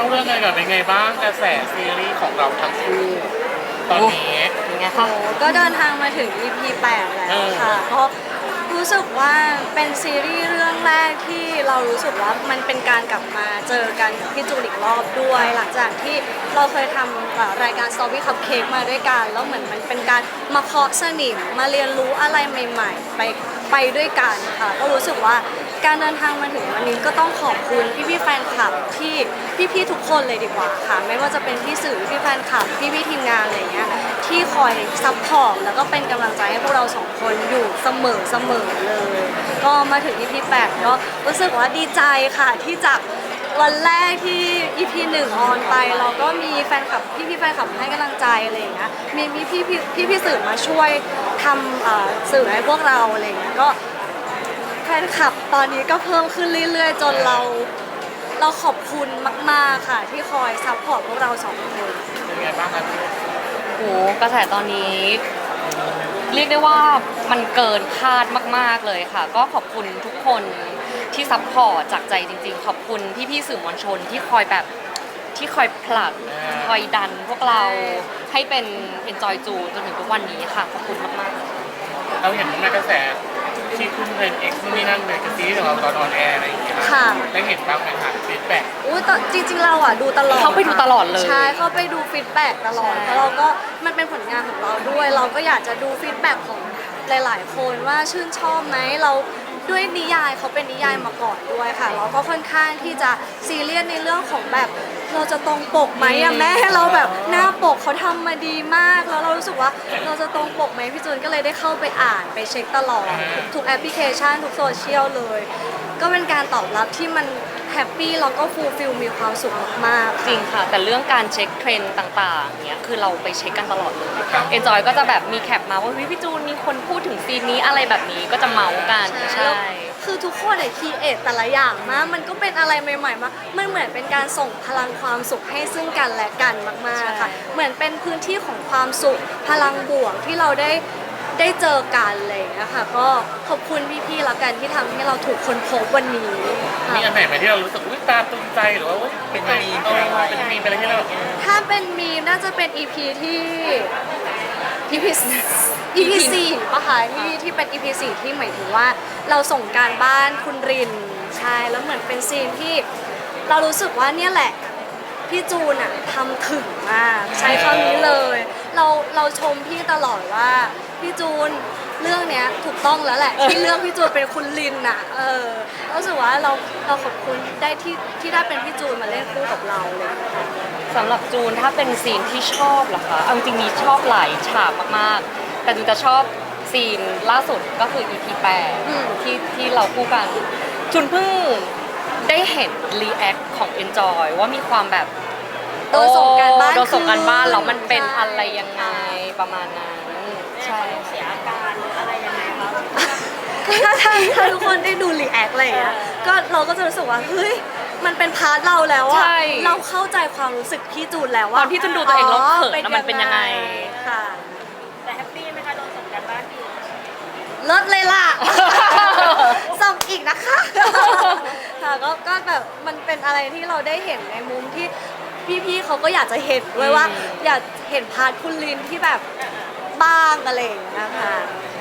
ต้องเรื่องอะไรก่อนเป็นไงบ้างกระแสซีรีส์ของเราทั้งคู่ตอนนี้ยังไงคะก็เดินทางมาถึง EP 8 แล้วค่ะเพราะรู้สึกว่าเป็นซีรีส์เรื่องแรกที่เรารู้สึกว่ามันเป็นการกลับมาเจอกันกับพี่จูนอีกรอบด้วย หลังจากที่เราเคยทำเอ่อรายการ Story Cupcake มาด้วยกัน แล้วเหมือนมันเป็นการมาเคาะสนิมมาเรียนรู้อะไรใหม่ ๆ ไปไปด้วยกันค่ะ ก็รู้สึกว่า การเดินทางมาถึงวันนี้ก็ต้องขอบคุณพี่ๆแฟนคลับที่พี่ๆทุกคนเลยดีกว่าค่ะ ไม่ว่าจะเป็นพี่สื่อพี่แฟนคลับพี่ๆทีมงานอะไรเงี้ยที่คอยซัพพอร์ตแล้วก็เป็นกำลังใจให้พวกเราสองคนอยู่เสมอเสมอเลย ก็มาถึง EP 8ก็รู้สึกว่าดีใจค่ะที่จากวันแรกที่ EP 1ออนไป เราก็มีแฟนคลับพี่พี่แฟนคลับให้กำลังใจอะไรอย่างเงี้ยมีมีพี่พี่พี่พี่สื่อมาช่วยทำอ่อสื่อให้พวกเราอะไรอย่างเงี้ยก็ ฟนคลับตอนนี้ก็เพิ่มขึ้นเรื่อยๆ จนเรา เราขอบคุณมาก ๆ ค่ะ ที่คอยซัพพอร์ตพวกเราสองคนเป็นไงบ้างครับโอ้กระแสตอนนี้ เรียกได้ว่ามันเกินคาดมาก ๆ เลยค่ะ ก็ขอบคุณทุกคนที่ซัพพอร์ตจากใจจริง ๆ ขอบคุณพี่ๆสื่อมวลชนที่คอยแบบที่คอยผลักคอยดันพวกเราให้เป็น Enjoy จูจนถึงทุกวันนี้ค่ะ ขอบคุณมากๆ เราเห็นในกระแส ที่ขึ้นเทรนด์เอ็กซ์นี่นั่นเลยกับซีรีส์ของเราตอนออนแอร์อะไรอย่างเงี้ยค่ะ ได้เห็นบ้างไหมคะฟีดแบ็กอุ้ยแต่จริง ๆ เราอะดูตลอดเข้าไปดูตลอดเลยใช่เข้าไปดูฟีดแบ็กตลอดใช่แล้วเราก็มันเป็นผลงานของเราด้วย เราก็อยากจะดูฟีดแบ็กของหลาย ๆ คนว่าชื่นชอบไหมเรา ด้วยนิยายเขาเป็นนิยายมาก่อนด้วยค่ะเราก็ค่อนข้างที่จะซีเรียสในเรื่องของแบบเราจะตรงปกไหมอะแม่เราแบบหน้าปกเขาทำมาดีมากแล้วเรารู้สึกว่าเราจะตรงปกไหมพี่จูนก็เลยได้เข้าไปอ่านไปเช็คตลอดทุกแอปพลิเคชันทุกโซเชียลเลย ก็เป็นการตอบรับที่มัน แฮปปี้แล้วก็ฟูลฟิลมีความสุขมากๆจริงค่ะ แต่เรื่องการเช็คเทรนด์ต่างๆเนี้ยคือเราไปเช็คกันตลอดเลย Enjoy ก็จะแบบมีแคปมาว่าเฮ้ยพี่จูนมีคนพูดถึงซีนนี้อะไรแบบนี้ก็จะเมาส์กันใช่ใช่คือทุกคนเนี่ยคีเอทแต่ละอย่างมากมันก็เป็นอะไรใหม่ๆมากมันเหมือนเป็นการส่งพลังความสุขให้ซึ่งกันและกันมากๆค่ะ เหมือนเป็นพื้นที่ของความสุขพลังบวกที่เราได้ ได้เจอกันเลยนะคะก็ขอบคุณพี่ๆแล้วกันที่ทำให้เราถูกคนพบวันนี้ค่ะมีอันไหนไหมที่เรารู้สึกอุ้ยตาตึงใจหรือว่าอุ๊ยเป็นมีมเป็นมีมเป็นอะไรที่เราถ้าเป็นมีมน่าจะเป็น EP ที่ EP EP สี่ปะคะที่ที่เป็น EP สี่ที่หมายถึงว่าเราส่งการบ้านคุณรินใช่แล้วเหมือนเป็นซีนที่เรารู้สึกว่าเนี่ยแหละ พี่จูนอะทำถึงมาก ใช้คำนี้เลย เราเราชมพี่ตลอดว่า พี่จูนเรื่องเนี้ยถูกต้องแล้วแหละที่เรื่องพี่จูนเป็นคุณลินอะเออรู้สึกว่าเราเราขอบคุณได้ที่ที่ได้เป็นพี่จูนมาเล่นคู่กับเราเลยค่ะสำหรับจูนถ้าเป็นซีนที่ชอบเหรอคะเอาจริงๆมีชอบหลายฉากมากๆ แต่จูนจะชอบซีนล่าสุดก็คือ EP อืม8ที่ที่เราคู่กัน จูนเพิ่งได้เห็นรีแอคของ Enjoy ว่ามีความแบบโดนส่งการบ้านโดนส่งการบ้านแล้วมันเป็นใช่อะไรยังไงประมาณนั้นใช่ เสียอาการหรืออะไรยังไงคะ ถ้าถ้าถ้าทุกคนได้ดูรีแอคอะไรอย่างเงี้ย ก็เราก็จะรู้สึกว่า เฮ้ย มันเป็นพาร์ทเราแล้วอะใช่เราเข้าใจความรู้สึกพี่จูนแล้วตว่าอนที่จูนดูตัวเองแล้วเขินนะมันเป็นยังไง ค่ะ แต่แฮปปี้ไหมคะโดนส่งการบ้านอยู่เลิศเลยล่ะ ส่งอีกนะคะ ค่ะก็ก็แบบมันเป็นอะไรที่เราได้เห็นในมุมที่พี่ๆเขาก็อยากจะเห็นด้วยว่าอืมอยากเห็นพาร์ทคุณลินที่แบบ บ้างอะไรอย่างเงี้ยค่ะ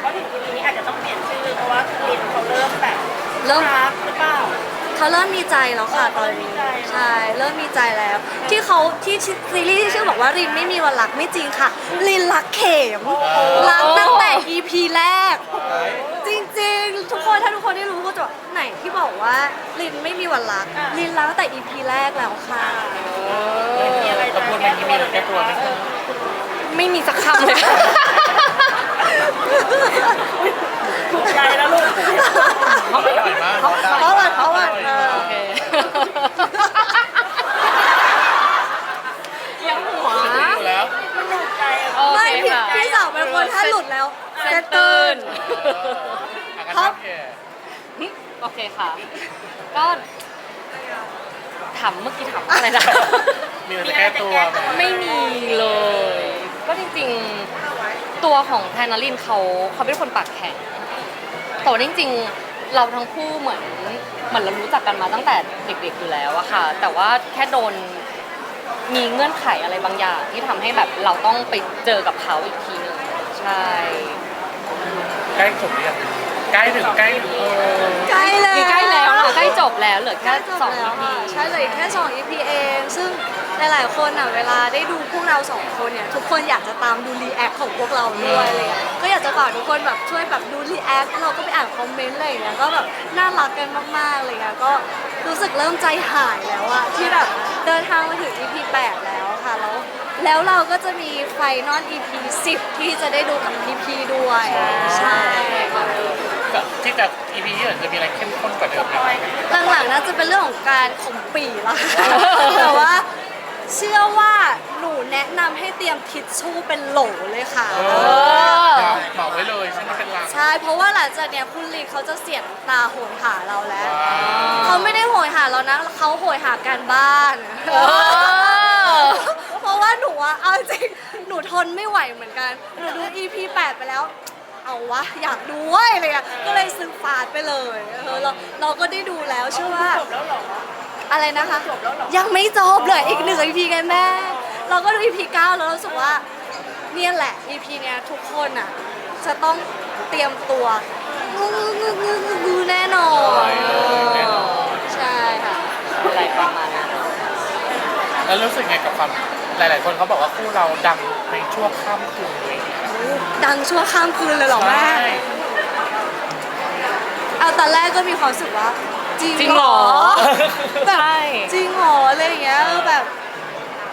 เพราะถึงทีนี้อาจจะต้องเปลี่ยนชื่อเพราะว่าคือลินเขาเริ่มแบบเริ่มรักหรือเปล่า เขาเริ่มมีใจแล้วค่ะเออตอนเริ่มมีนี้ใจใช่เริ่มมีใจแล้ว ที่เขาที่ซีรีส์ที่ชื่อบอกว่ารินไม่มีวันรักไม่จริงค่ะรินรักเข็มรักตั้งแต่ EP แรก จริงๆ ทุกคนถ้าทุกคนได้รู้ก็จะบอกไหนที่บอกว่าลินไม่มีวันรักลินรักตั้งแต่ EP แรกแล้วค่ะมีอะไรเราจะพูดอแก้ย่างนี้ตัวมีอะไรแก้ตัวไหมเออ ไม่มีสักคำเลย ถูกใจแล้วลูกอร่อยมากเพราะว่าเพราะว่าเออโอเคยังหัวอยู่แล้วมันถูกใจอะโอไม่เคพี่ค่ะพี่สาวเป็นคนถ้าหลุดแล้วเซจะนตื่ตื่นนอะงั้นโอเคโอเคค่ะ ก็ถามเมื่อกี้ถามว่าอะไรนะ มีอะไรจะแก้ตัวไหมไม่มีเลย ก็จริงๆตัวของแทนนารินเขาเขาเป็นคนปากแข็งแต่ว่าจริง ๆ เราทั้งคู่เหมือนเหมือนเรารู้จักกันมาตั้งแต่เด็กๆอยู่แล้วอะค่ะ แต่ว่าแค่โดนมีเงื่อนไขอะไรบางอย่างที่ทำให้แบบเราต้องไปเจอกับเขาอีกทีหนึ่งใช่ ใกล้จบหรือยังใกล้ถึงใกล้เออใกล้แล้ว คือใกล้แล้วล่ะใกล้จบแล้วเหลือใกล้แค่จบสองแล้วทีค่ะใช่เลยแค่สอง EP เอง ซึ่ง หลายๆคนอะเวลาได้ดูพวกเราสองคนเนี่ยทุกคนอยากจะตามดูรีแอคของพวกเราด้วยอะไรเงี้ยก็อยากจะฝากทุกคนแบบช่วยแบบดูรีแอคเราก็ไปอ่านคอมเมนต์อะไรอย่างเงี้ยก็แบบน่ารักกันมากๆอะไรเงี้ยก็รู้สึกเริ่มใจหายแล้วอะที่แบบเดินทางมาถึง EP 8แล้วค่ะแล้วแล้วเราก็จะมีไฟนอล EP 10 ที่จะได้ดูกับพี่ๆด้วยใช่ค่ะก็ที่จะ EP ที่เหลือจะมีอะไรเข้มข้นกว่าเดิมไหม หลังๆน่าจะเป็นเรื่องของการข่มปีแล้วค่ะแต่ว่า เชื่อว่าหนูแนะนำให้เตรียมทิชชู่เป็นโหลเลยค่ะเออเหมาไว้เลยใช่ไหมเป็นลังใช่ เพราะว่าหลังจากเนี้ยคุณลีเขาจะเสียน้ำตาโหยหาเราแล้ว ว้าว เขาไม่ได้โหยหาเรานะเขาโหยหาการบ้านเออเพราะว่าหนูอะเอาจริงหนูทนไม่ไหวเหมือนกันหนูดู EP 8 ไปแล้ว เอาวะ อยากดูเว้ยอะไรเลยก็เลยซื้อฟาดไปเลยเออเราเราก็ได้ดูแล้วเชื่อว่าจบแล้วเหรอ อะไรนะคะ ยังไม่จบเลยอีกหนึ่ง EP กันแม่ เราก็ดู EP 9 แล้วรู้สึกว่า เนี่ยแหละ EP เนี้ยทุกคนอะ จะต้องเตรียมตัวงูงูงูงูงูแน่นอนแน่นอน ใช่ค่ะ อะไรประมาณนั้นแล้วรู้สึกไงกับความหลาย ๆ คนเขาบอกว่าคู่เราดังในช่วงข้ามคืนเลยดังชั่วข้ามคืนเลยเหรอแม่ใช่เอาตอนแรกก็มีความรู้สึกว่า จริงจริงเหรอแบบใช่ จริงเหรออะไรอย่างเงี้ยเออแบบ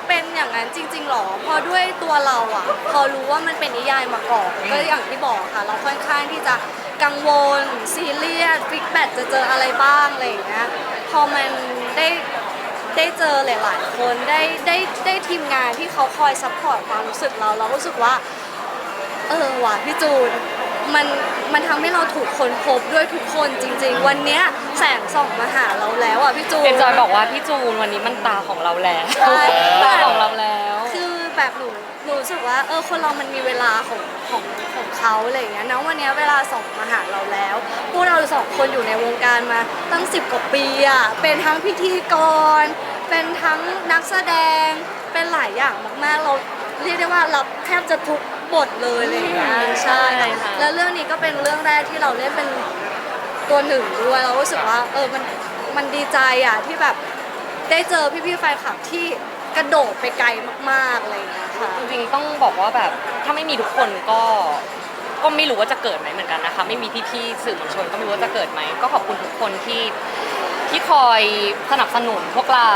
เป็นอย่างนั้นจริงๆหรอเพอด้วยตัวเราอะพอรู้ว่ามันเป็นนิยายมาก่อนก็อย่างที่บอกค่ะ เราค่อนข้างที่จะกังวลซีเรียสฟิกแบทจะเจออะไรบ้างอะไรอย่างเงี้ยพอมันได้ได้เจอหลายๆคนได้ได้ได้ทีมงานที่เขาคอยซัพพอร์ตความรู้สึกเราเรารู้สึกว่า เออว่ะพี่จูน มันมันทำให้เราถูกคนพบด้วยทุกคนจริง ๆ วันเนี้ยแสงส่องมาหาเราแล้วอะพี่จูน เอ็นจอยบอกว่าพี่จูนวันนี้มันตาของเราแล้วใช่ ตาของเราแล้ว คือแบบหนูหนูรู้สึกว่าเออคนเรามันมีเวลาของของของเขาอะไรอย่างเงี้ยนะวันเนี้ยเวลาส่องมาหาเราแล้วพวกเราสองคนอยู่ในวงการมาตั้งสิบกว่าปีอะเป็นทั้งพิธีกร เป็นทั้งนักแสดง เป็นหลายอย่างมากๆ เราเรียกได้ว่ารับแทบจะทุกบทเลยอะไรอย่างเงี้ยใช่ใช่ค่ะ แล้วเรื่องนี้ก็เป็นเรื่องแรกที่เราเล่นเป็นตัวหนึ่งด้วย เรารู้สึกว่า เออมันมันดีใจอะที่แบบได้เจอพี่ๆแฟนคลับที่กระโดดไปไกลมากๆอะไรอย่างเงี้ยค่ะ จริงๆต้องบอกว่าแบบถ้าไม่มีทุกคนก็ก็ไม่รู้ว่าจะเกิดไหมเหมือนกันนะคะ ไม่มีพี่ๆสื่อมวลชนก็ไม่รู้ว่าจะเกิดไหมก็ขอบคุณทุกคนที่ ที่คอยสนับสนุนพวกเรา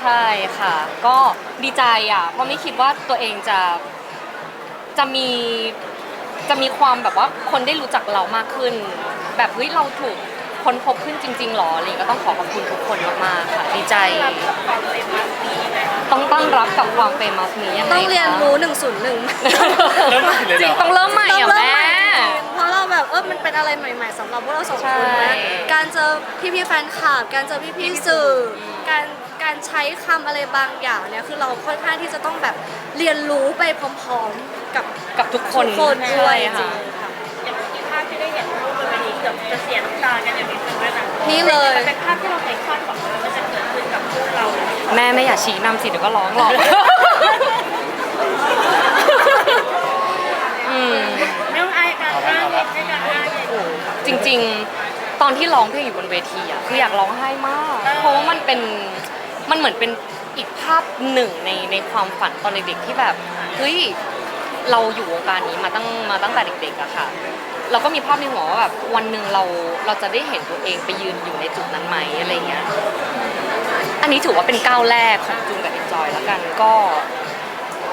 ใช่ค่ะ ก็ดีใจอะ เพราะไม่คิดว่าตัวเองจะจะมีจะมีความแบบว่าคนได้รู้จักเรามากขึ้น แบบเฮ้ยเราถูกคนพบขึ้นจริงๆหรออะไรอย่างเงี้ยก็ต้องขอขอบคุณทุกคนมากๆค่ะดีใจรับกับความเป็นมาสนี้ไหมคะต้องตั้งรับกับความเฟมัสนี้ยังไงต้องเรียนคะ รู้ 101 เริ่มใหม่เลยจริงเหรอ ต้องเริ่มใหม่ต้องอะเริ่มแม่ใหม่ จริง ๆเพราะเราแบบเออมันเป็นอะไรใหม่ ๆสำหรับพวกเราสองคนใช่ นะการเจอพี่ๆแฟนคลับการเจอพี่ๆสื่ออการการใช้คำอะไรบางอย่างเนี่ยคือเราค่อนข้างที่จะต้องแบบเรียนรู้ไปพร้อมๆกับกับทุกคนทุกคนด้วยจใช่ริค่ะงๆค่ะ อย่างเมื่อกี้ภาพที่ได้เห็นรูปบนเวทีเกือบจะเสียน้ำตากันอย่างนิดนึงด้วยนะนี่เลย มันเป็นภาพที่เราเคยคาดหวังไว้ว่าจะเกิดขึ้นกับพวกเราเลยแม่ไม่อยากชี้นำสิเดี๋ยวก็ร้องหรอกอืม ไม่ต้องอายการอ้างเลยให้การอ้างเลย จ ริง ๆ ตอนที่ร้องเพลงอยู่บนเวทีอะคืออยากร้องไห้มาก เพราะว่ามันเป็นมันเหมือนเป็นอีกภาพหนึ่งในในความฝันตอนเด็กๆที่แบบเฮ้ยเราอยู่วงการนี้มาตั้งมาตั้งแต่เด็กๆอะค่ะ เราก็มีภาพในหัวว่าแบบวันหนึ่งเราเราจะได้เห็นตัวเองไปยืนอยู่ในจุดนั้นไหมอะไรเงี้ยอันนี้ถือว่าเป็นก้าวแรกของจูนกับเอ็นจอยแล้วกันก็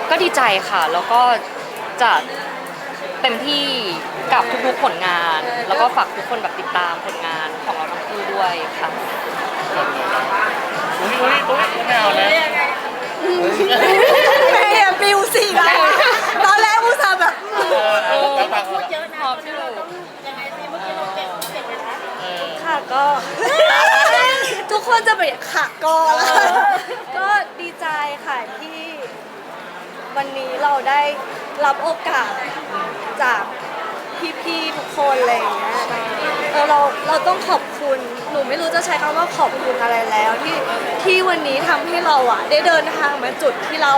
ก็ดีใจค่ะ แล้วก็จะ เต็มที่กับทุกๆผลงาน แล้วก็ฝากทุกคนแบบติดตามผลงานของเราทั้งคู่ด้วยค่ะอุ้ยอุ้ยอุ้ยไม่เอาแล้วยังไงแม่อย่าปิวสินะตอนแรกอุตส่าห์แบบเออแล้วฟังพูดเยอะนะวันนี้เราต้องยังไงสิเมื่อกี้เราเก่งเก่งเลยนะเออค่ะก็ ทุกคนจะไปค่ะก็แล้วก็ดีใจค่ะที่วันนี้เราได้รับโอกาส จากพี่ๆทุกคนอะไรอย่างเงี้ยเออเราเราต้องขอบคุณหนูไม่รู้จะใช้คำว่าขอบคุณอะไรแล้ว ที่ที่วันนี้ทำให้เราอะได้เดินทางมาจุดที่เรา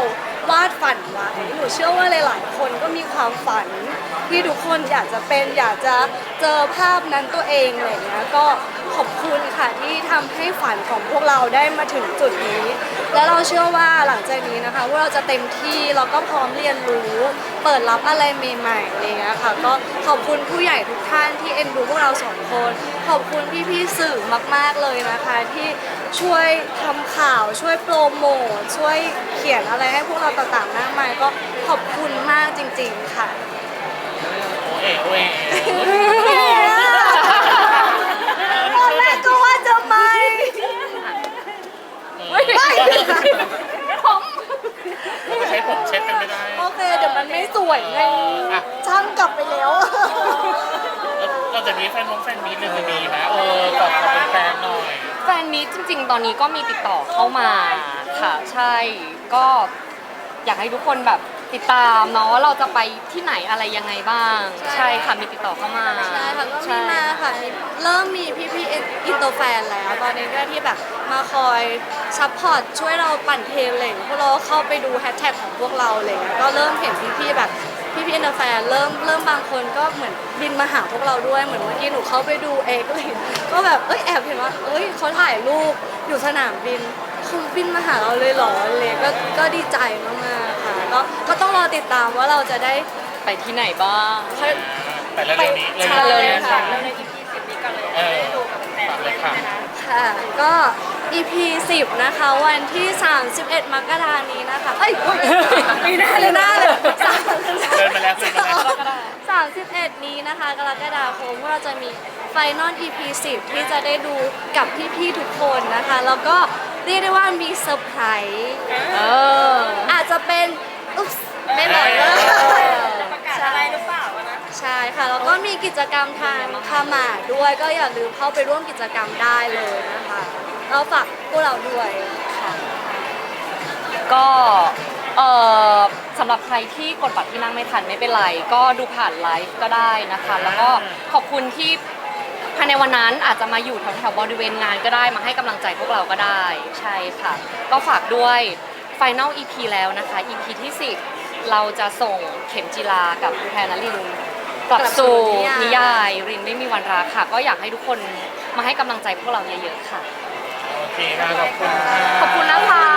วาดฝันไว้หนูเชื่อว่าหลายๆ คนก็มีความฝัน ที่ทุกคนอยากจะเป็นอยากจะเจอภาพนั้นตัวเองอะไรอย่างเงี้ยก็ขอบคุณค่ะที่ทำให้ฝันของพวกเราได้มาถึงจุดนี้ และเราเชื่อว่าหลังจากนี้นะคะพวกเราจะเต็มที่แล้วก็พร้อมเรียนรู้ เปิดรับอะไรใหม่ๆอะไรเงี้ยค่ะก็ขอบคุณผู้ใหญ่ทุกท่านที่เอ็นดูพวกเราสองคน ขอบคุณพี่ๆสื่อมาก ๆเลยนะคะที่ช่วยทำข่าวช่วยโปรโมทช่วยเขียนอะไรให้พวกเราต่างๆมากมายก็ขอบคุณมากจริง ๆค่ะ โอ้เอ๋โอ้เอ๋ ตอนแรกก็ว่าจะไม่ ไม่ผมใช้ผมเช็ดกันไม่ได้ โอเค เดี๋ยวมันไม่สวยไงอะ ช่างกลับไปแล้วเราจะมีแฟนน้องแฟนมีเลยจะมีนะเออขอขอเป็นแฟนหน่อย แฟนมีตจริง ๆ ตอนนี้ก็มีติดต่อเข้ามาค่ะ ใช่ก็อยากให้ทุกคนแบบ ติดตามเนาะว่าเราจะไปที่ไหนอะไรยังไงบ้างใช่ใช่ค่ะมีติดต่อเข้ามาใช่ค่ะก็มีใช่มาค่ะมีเริ่มมีพี่ๆอินโตแฟนแล้ว ตอนนี้ก็ที่แบบมาคอยซัพพอร์ตช่วยเราปั่นเทรนอะไรอย่างเงี้ยพวกเราเข้าไปดูแฮชแท็กของพวกเราอะไรอย่างเงี้ยก็เริ่มเห็นพี่ๆแบบพี่ๆอินโตแฟนเริ่มเริ่มบางคนก็เหมือนบินมาหาพวกเราด้วยเหมือนเมื่อกี้หนูเข้าไปดูเองก็เลยก็แบบเอ้ยแอบเห็นว่าเอ้ยเขาถ่ายรูปอยู่สนามบิน เขาบินมาหาเราเลยเหรออะไรก็ก็ดีใจมากๆค่ะก็ก็ต้องรอติดตามว่าเราจะได้ไปที่ไหนบ้างแต่เร็วๆนี้ใช่เร็วๆนี้ค่ะ เราใน EP สิบนี้กันเลยเออได้ดูกับแฟนฝากๆเลเลยยค่ะนะคะ ค่ะก็ EP 10 นะคะ วันที่ 31 มกรานี้นะคะ เอ้ยปีหน้าเลยหน้าเลยเดินมาแล้วเดินมาแล้ว31นี้นะคะ กรกฎาคมเราจะมีไฟนอล EP 10 ที่จะได้ดูกับพี่ๆทุกคนนะคะ แล้วก็ เรียกได้ว่ามีเซอร์ไพรส์เอออาจจะเป็นอุ๊บไม่บอกเลยประกาศอะไรหรือเปล่าวะนะใช่ค่ะ แล้วก็มีกิจกรรมทางคามาด้วยก็อย่าลืมเข้าไปร่วมกิจกรรมได้เลยนะคะเราฝากพวกเราด้วยค่ะ ก็เออสำหรับใครที่กดบัตรที่นั่งไม่ทันไม่เป็นไร ก็ดูผ่านไลฟ์ก็ได้นะคะ แล้วก็ขอบคุณที่ ภายในวันนั้นอาจจะมาอยู่แถวๆบริเวณงานก็ได้มาให้กำลังใจพวกเราก็ได้ ใช่ค่ะ ก็ฝากด้วย Final EP แล้วนะคะ EP ที่ 10 เราจะส่งเข็มจีลากับแพรนลินกลับสู่กลับสู่นินิยายาย รินไม่มีวันรักค่ะ ก็อยากให้ทุกคนมาให้กำลังใจพวกเราเยอะๆค่ะ โอเคค่ะขอบคุณค่ะ ขอบคุณนะคะ